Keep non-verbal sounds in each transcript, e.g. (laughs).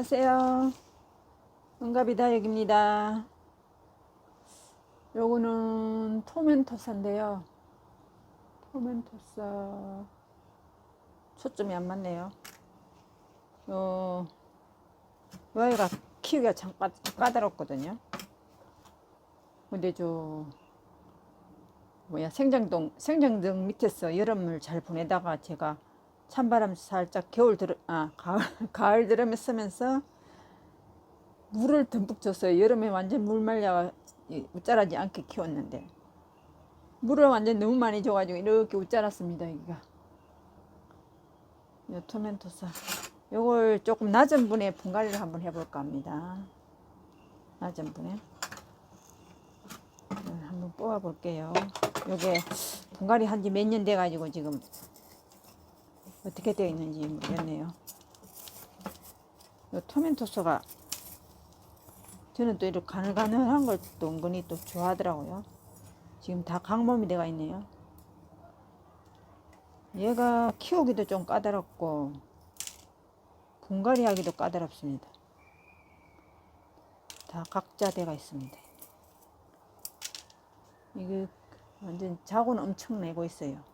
안녕하세요. 은가비다역입니다. 요거는 토멘토사인데요. 토멘토사 초점이 안 맞네요. 요, 요 아이가 키우기가 참 까, 까다롭거든요. 근데 저 뭐야 생장동 생장등 밑에서 여름을 잘 보내다가 제가 찬바람 살짝 겨울 들어 아 가을 (laughs) 가을 들으면 쓰면서 물을 듬뿍 줬어요. 여름에 완전 물 말려 웃자라지 않게 키웠는데 물을 완전 너무 많이 줘가지고 이렇게 웃자랐습니다. 여기가 요 토멘토사 요걸 조금 낮은 분에 분갈이를 한번 해볼까 합니다. 낮은 분에 네, 한번 뽑아 볼게요. 요게 분갈이 한 지 몇 년 돼가지고 지금 어떻게 되어 있는지 모르겠네요. 요 토멘토스가 저는 또 이렇게 가늘가늘한 걸 또 은근히 또 좋아하더라고요. 지금 다 강몸이 돼가 있네요. 얘가 키우기도 좀 까다롭고 분갈이 하기도 까다롭습니다. 다 각자 돼가 있습니다. 이게 완전 자고는 엄청 내고 있어요.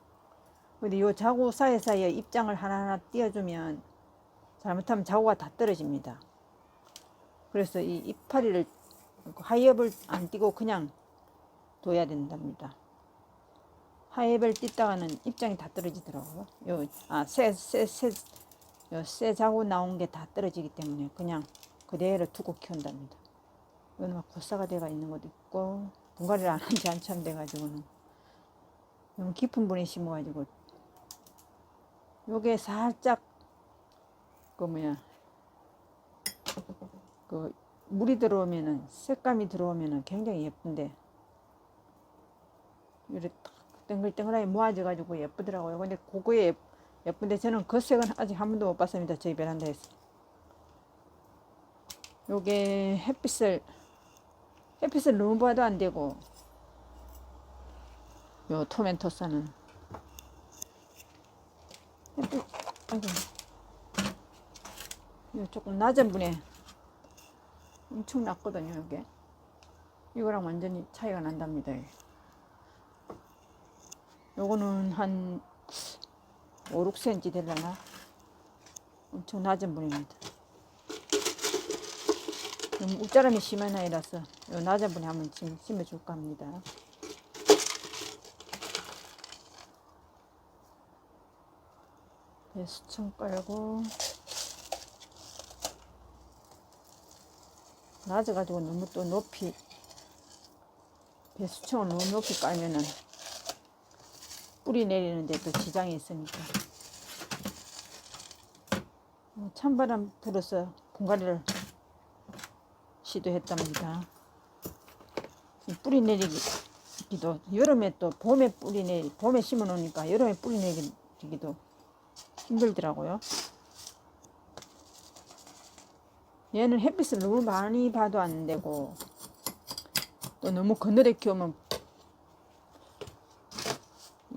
근데 요 자구 사이사이에 입장을 하나하나 띄워주면 잘못하면 자구가 다 떨어집니다. 그래서 이 이파리를 하이업을 안 띄고 그냥 둬야 된답니다. 하이업을 띄다가는 입장이 다 떨어지더라고요. 요, 아, 새, 새, 새, 요, 새 자구 나온 게 다 떨어지기 때문에 그냥 그대로 두고 키운답니다. 이건 막 고사가 돼가 있는 것도 있고, 분갈이를 안 한 지 한참 돼가지고는 너무 깊은 분에 심어가지고 요게 살짝 그 뭐야 그 물이 들어오면은 색감이 들어오면은 굉장히 예쁜데 이렇게 딱 땡글땡글하게 모아져 가지고 예쁘더라고요. 근데 그거에 예- 예쁜데 저는 그 색은 아직 한 번도 못 봤습니다. 저희 베란다에서. 요게 햇빛을 햇빛을 너무 봐도 안 되고 요 토멘토사는 아이고 요 조금 낮은 분에 엄청 낮거든요 이게. 이거랑 완전히 차이가 난답니다 이게. 요거는 한 5, 6cm 되려나? 엄청 낮은 분입니다. 너무 웃자람이 심한 아이라서 요 낮은 분에 한번 심- 심어줄까 합니다 배수청 깔고 낮아가지고 너무 또 높이 배수청을 너무 높이 깔면은 뿌리 내리는데 또 지장이 있으니까 어, 찬바람 불어서 분갈이를 시도했답니다. 이 뿌리 내리기도 여름에 또 봄에 뿌리 내리 봄에 심어 놓으니까 여름에 뿌리 내리기도 힘들더라고요. 얘는 햇빛을 너무 많이 봐도 안 되고 또 너무 그늘에 키우면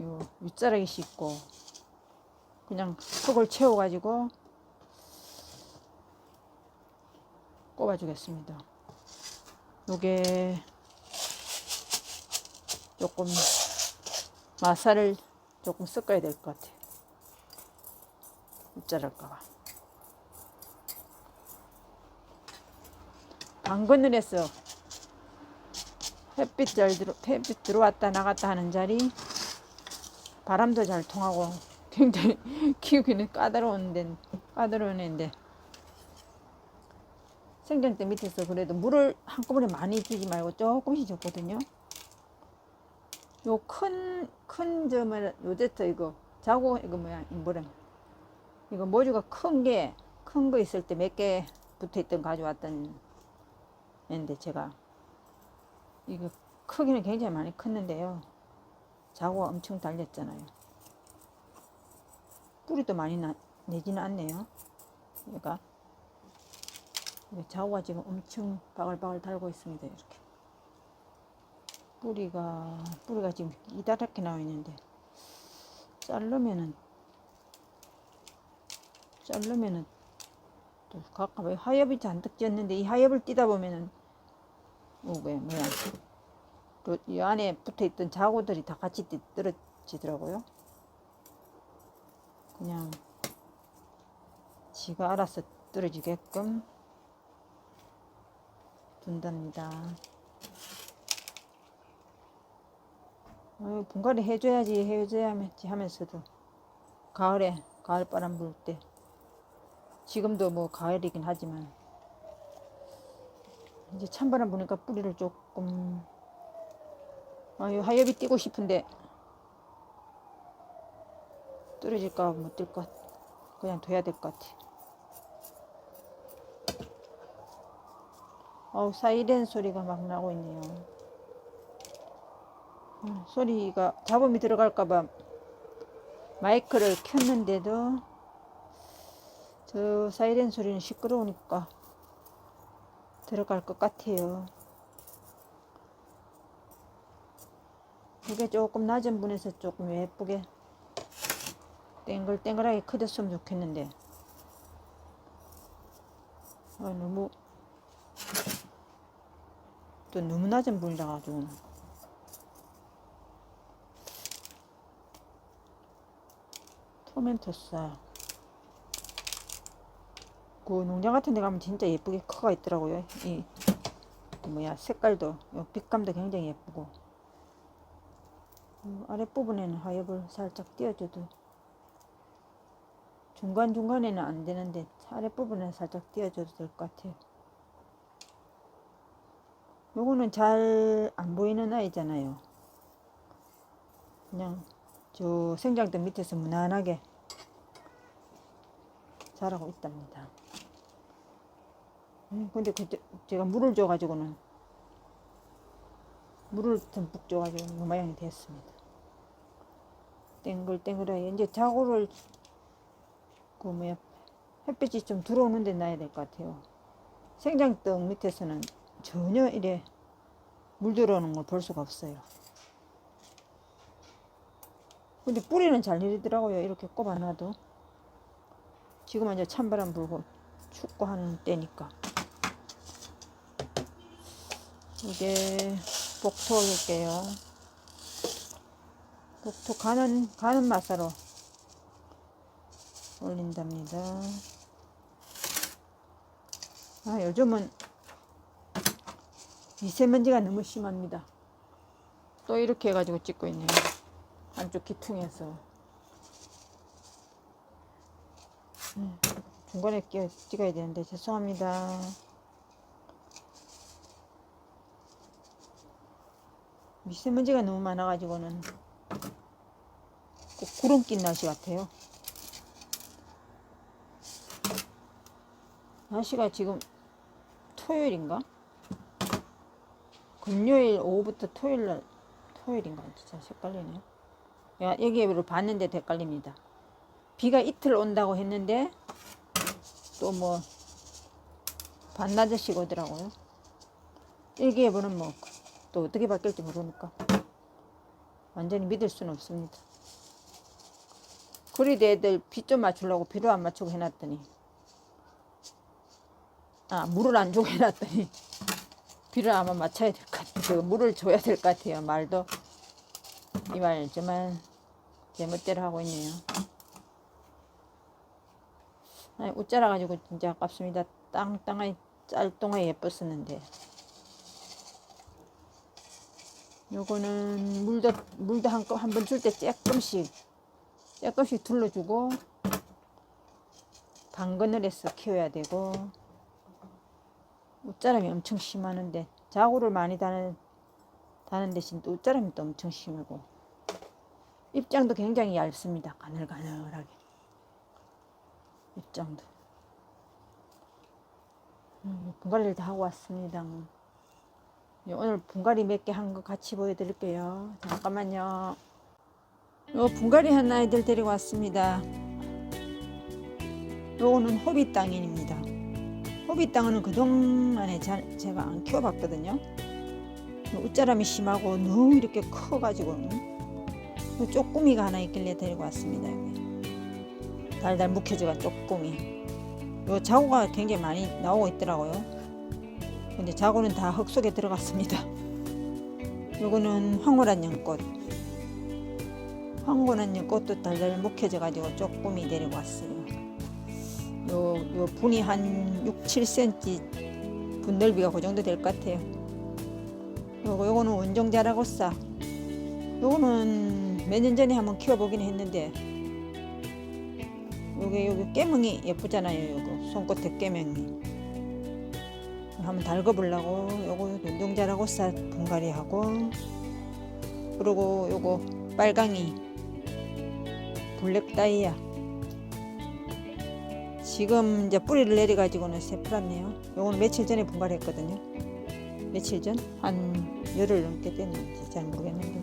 요 윗자락이 씻고 그냥 속을 채워가지고 꼽아주겠습니다. 요게 조금 마사를 조금 섞어야 될 것 같아요. 입자랄까봐. 방그늘에서 햇빛 잘 들어, 햇빛 들어왔다 나갔다 하는 자리 바람도 잘 통하고 굉장히 (laughs) 키우기는 까다로운 데 까다로운 애인데 생장대 밑에서 그래도 물을 한꺼번에 많이 주지 말고 조금씩 줬거든요. 요 큰 큰 점을 요제트 이거 자고 이거 뭐야 이 뭐래 이거 모주가 큰 게 큰 거 있을 때 몇 개 붙어 있던 가져왔던 애인데 제가 이거 크기는 굉장히 많이 컸는데요. 자고가 엄청 달렸잖아요. 뿌리도 많이 나, 내지는 않네요. 이게 자고가 지금 엄청 바글바글 달고 있습니다. 이렇게 뿌리가 뿌리가 지금 이다랗게 나와 있는데 자르면은 자르면은 또 가까이 하엽이 잔뜩 쪘는데 이 하엽을 띄다 보면은 뭐게 뭐야 그 이 안에 붙어 있던 자고들이 다 같이 띠- 떨어지더라고요. 그냥 지가 알아서 떨어지게끔 둔답니다. 어, 분갈이 해줘야지 해줘야지 하면서도 가을에 가을 바람 불 때 지금도 뭐 가을이긴 하지만 이제 찬바람 부니까 뿌리를 조금 아유 하엽이 뛰고 싶은데 떨어질까 못뛸것 같 그냥 둬야 될 것 같아. 어우 사이렌 소리가 막 나고 있네요. 음, 소리가 잡음이 들어갈까봐 마이크를 켰는데도 저 사이렌 소리는 시끄러우니까 들어갈 것 같아요. 이게 조금 낮은 분에서 조금 예쁘게 땡글땡글하게 커졌으면 좋겠는데. 아, 너무 또 너무 낮은 분이라 가지고. 토멘토스 그 농장 같은 데 가면 진짜 예쁘게 커가 있더라고요. 이 뭐야 색깔도 요 빛감도 굉장히 예쁘고. 요 아랫부분에는 하엽을 살짝 띄워줘도 중간중간에는 안 되는데 아랫부분에 살짝 띄워줘도 될 것 같아요. 요거는 잘 안 보이는 아이잖아요. 그냥 저 생장대 밑에서 무난하게 자라고 있답니다. 음, 근데 그 제가 물을 줘가지고는 물을 듬뿍 줘가지고 이 모양이 됐습니다. 땡글땡글하게 이제 자고를 그 뭐야 햇빛이 좀 들어오는 데 놔야 될 것 같아요. 생장떡 밑에서는 전혀 이래 물 들어오는 걸 볼 수가 없어요. 근데 뿌리는 잘 내리더라고요. 이렇게 꼽아놔도. 지금은 이제 찬바람 불고 춥고 하는 때니까. 이게 복토 올릴게요. 복토 가는, 가는 맛으로 올린답니다. 아, 요즘은 미세먼지가 너무 심합니다. 또 이렇게 해가지고 찍고 있네요. 안쪽 기퉁에서 음, 중간에 찍어야 되는데 죄송합니다. 미세먼지가 너무 많아가지고는 꼭 구름 낀 날씨 같아요. 날씨가 지금 토요일인가? 금요일 오후부터 토요일 날 토요일인가 진짜 헷갈리네요. 야, 여기를 봤는데 헷갈립니다. 비가 이틀 온다고 했는데 또 뭐 반나절씩 오더라고요. 일기예보는 뭐 또 어떻게 바뀔지 모르니까 완전히 믿을 수는 없습니다. 그리도 애들 비 좀 맞추려고 비를 안 맞추고 해놨더니 아 물을 안 주고 해놨더니 (laughs) 비를 아마 맞춰야 될 것 같아요. 그 물을 줘야 될 것 같아요. 말도 이 말지만 제 멋대로 하고 있네요. 아니, 웃자라 가지고 진짜 아깝습니다. 땅땅하니 짤동하게 예뻤었는데. 요거는 물도 물도 한번 줄 때 조금씩 조금씩 둘러주고 방그늘에서 키워야 되고 웃자람이 엄청 심하는데 자고를 많이 다는 다는 대신 또 웃자람이 또 엄청 심하고 입장도 굉장히 얇습니다. 가늘가늘하게 입장도 음, 분갈이를 다 하고 왔습니다. 예, 오늘 분갈이 몇 개 한 거 같이 보여드릴게요. 잠깐만요. 요 분갈이 한 아이들 데리고 왔습니다. 요거는 호비 땅입니다. 호비 땅은 그동안에 잘, 제가 안 키워봤거든요. 웃자람이 심하고 너무 이렇게 커가지고 쪼꾸미가 하나 있길래 데리고 왔습니다. 달달 묵혀져가 쪼꾸미. 요 자구가 굉장히 많이 나오고 있더라고요. 근데 자구는 다 흙 속에 들어갔습니다. (laughs) 요거는 황홀한 연꽃. 황홀한 연꽃도 달달 묵혀져 가지고 조금이 내리고 왔어요. 요, 요 분이 한 6, 7cm 분 넓이가 그 정도 될 것 같아요. 요거, 요거는 원종 자라고 싸. 요거는 몇 년 전에 한번 키워보긴 했는데 요게 요게 깨멍이 예쁘잖아요 요거 손끝에 깨멍이 한번 달궈보려고. 요거 눈동자라고 싸 분갈이하고. 그리고 요거 빨강이 블랙 다이아. 지금 이제 뿌리를 내려가지고는 새풀었네요. 요거는 며칠 전에 분갈이했거든요. 며칠 전? 한 열흘 넘게 됐는지 잘 모르겠는데.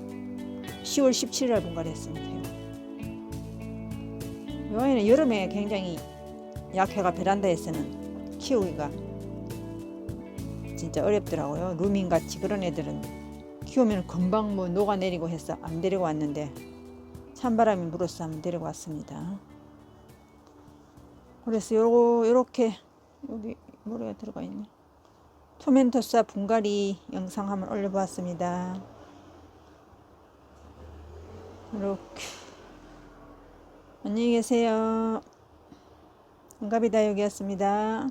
10월 17일 날 분갈이했습니다 요 아이는 여름에 굉장히 약해가 베란다에서는 키우기가 진짜 어렵더라고요. 루밍 같이 그런 애들은 키우면 금방 뭐 녹아내리고 해서 안 데리고 왔는데 찬바람이 불어서 한번 데리고 왔습니다. 그래서 요거 요렇게 여기 뭐가 들어가 있네. 토멘토사 분갈이 영상 한번 올려보았습니다. 이렇게 안녕히 계세요. 반갑이다 여기였습니다.